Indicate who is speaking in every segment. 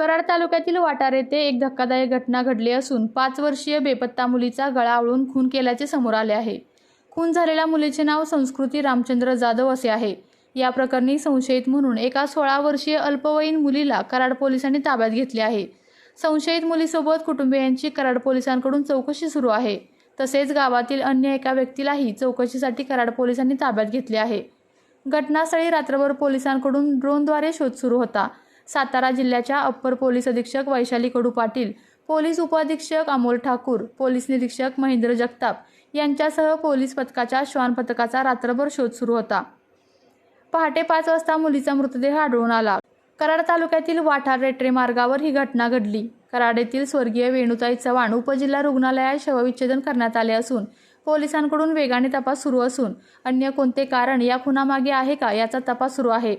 Speaker 1: कराड तालुक्यातील वाटार येथे एक धक्कादायक घटना घडली असून पाच वर्षीय बेपत्ता मुलीचा गळा आळून खून केल्याचे समोर आले आहे. खून झालेल्या मुलीचे नाव संस्कृती रामचंद्र जाधव असे आहे. या प्रकरणी संशयित म्हणून एका सोळा वर्षीय अल्पवयीन मुलीला कराड पोलिसांनी ताब्यात घेतले आहे. संशयित मुलीसोबत कुटुंबियांची कराड पोलिसांकडून चौकशी सुरू आहे. तसेच गावातील अन्य एका व्यक्तीलाही चौकशीसाठी कराड पोलिसांनी ताब्यात घेतले आहे. घटनास्थळी रात्रभर पोलिसांकडून ड्रोनद्वारे शोध सुरू होता. सातारा जिल्ह्याच्या अप्पर पोलीस अधीक्षक वैशाली कडू पाटील पोलीस उपअधीक्षक अमोल ठाकूर पोलीस निरीक्षक महेंद्र जगताप यांच्यासह पोलीस पथकाच्या श्वान पथकाचा रात्रभर शोध सुरू होता. पहाटे पाच वाजता मुलीचा मृतदेह आढळून आला. कराड तालुक्यातील वाठार रेट्रे मार्गावर ही घटना घडली. कराड येथील स्वर्गीय वेणुताई चव्हाण उपजिल्हा रुग्णालयात शवविच्छेदन करण्यात आले असून पोलिसांकडून वेगाने तपास सुरू असून अन्य कोणते कारण या खुनामागे आहे का याचा तपास सुरू आहे.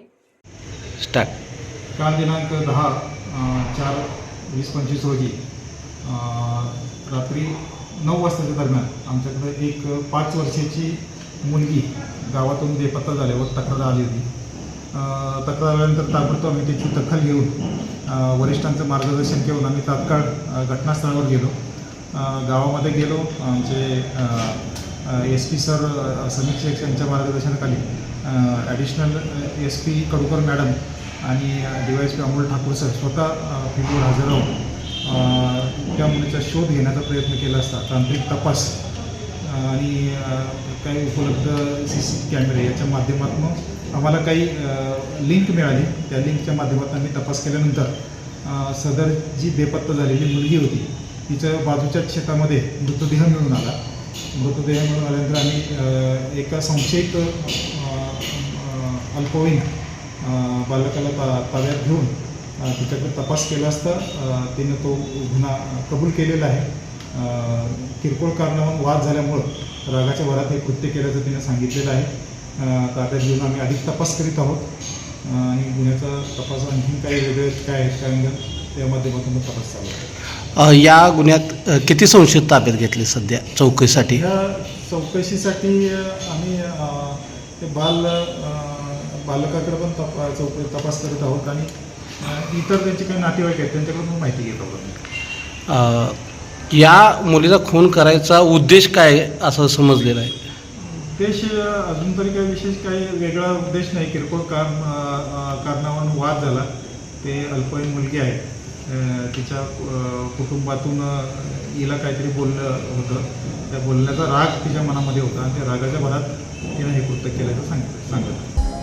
Speaker 2: स्टार्ट
Speaker 3: काल दिनांक दहा चार वीस पंचवीस रोजी रात्री नऊ वाजताच्या दरम्यान आमच्याकडे एक पाच वर्षाची मुलगी गावातून बेपत्ता झाल्यावर तक्रार आली होती. तक्रार आल्यानंतर ताबडतोब आम्ही त्याची दखल घेऊन वरिष्ठांचं मार्गदर्शन घेऊन आम्ही तात्काळ घटनास्थळावर गेलो. गावामध्ये गेलो. आमचे एस पी सर समीक्षक यांच्या मार्गदर्शनाखाली additional S P Kadukar madam आणि D Y P Amol Thakur sir स्वतः फील्डवर हजर राहून त्या मुलीचा शोध घेण्याचा प्रयत्न केला असता. तांत्रिक तपास आणि काही उपलब्ध सी सी कॅमेरे याच्या माध्यमातून आम्हाला काही लिंक मिळाली. त्या लिंकच्या माध्यमातून आम्ही तपास केल्यानंतर सदर जी बेपत्ता झालेली मुलगी होती तिच्या बाजूच्या शेतामध्ये मृतदेह मिळून आला. मृतदेह मिळून आल्यानंतर आम्ही एका संशयित अल्पवयीन बालकाला ता ताब्यात घेऊन तिच्याकडे तपास केला असता तिनं तो गुन्हा कबूल केलेला आहे. किरकोळ कारणावरून वाद झाल्यामुळं रागाच्या भरात हे कृत्य केल्याचं तिनं सांगितलेलं आहे. ताब्यात घेऊन आम्ही अधिक तपास करीत आहोत. आणि गुन्ह्याचा तपास आणखीन काही वेगळे काय आहेत काय नाही, त्या माध्यमातून तपास चालू आहे.
Speaker 2: या गुन्ह्यात किती संशयित ताब्यात घेतले सध्या चौकशीसाठी?
Speaker 3: ह्या चौकशीसाठी आम्ही ते बाल अ, बालकाकडे पण तपा चौक तपास करत आहोत आणि इतर त्यांचे काही नातेवाईक आहेत त्यांच्याकडून पण माहिती घेत आहोत
Speaker 2: या मुलीचा खून करायचा उद्देश काय असं समजलेलं आहे?
Speaker 3: उद्देश अजून तरी काही विशेष काही वेगळा उद्देश नाही. किरकोळ कारण कारणावरून वाद झाला. ते अल्पवयीन मुलगी आहे. तिच्या कुटुंबातून हिला काहीतरी बोललं होतं. त्या बोलण्याचा राग तिच्या मनामध्ये होता आणि त्या रागाच्या भरात तिनं हे कृत्य केल्याचं सांगितलं सांगत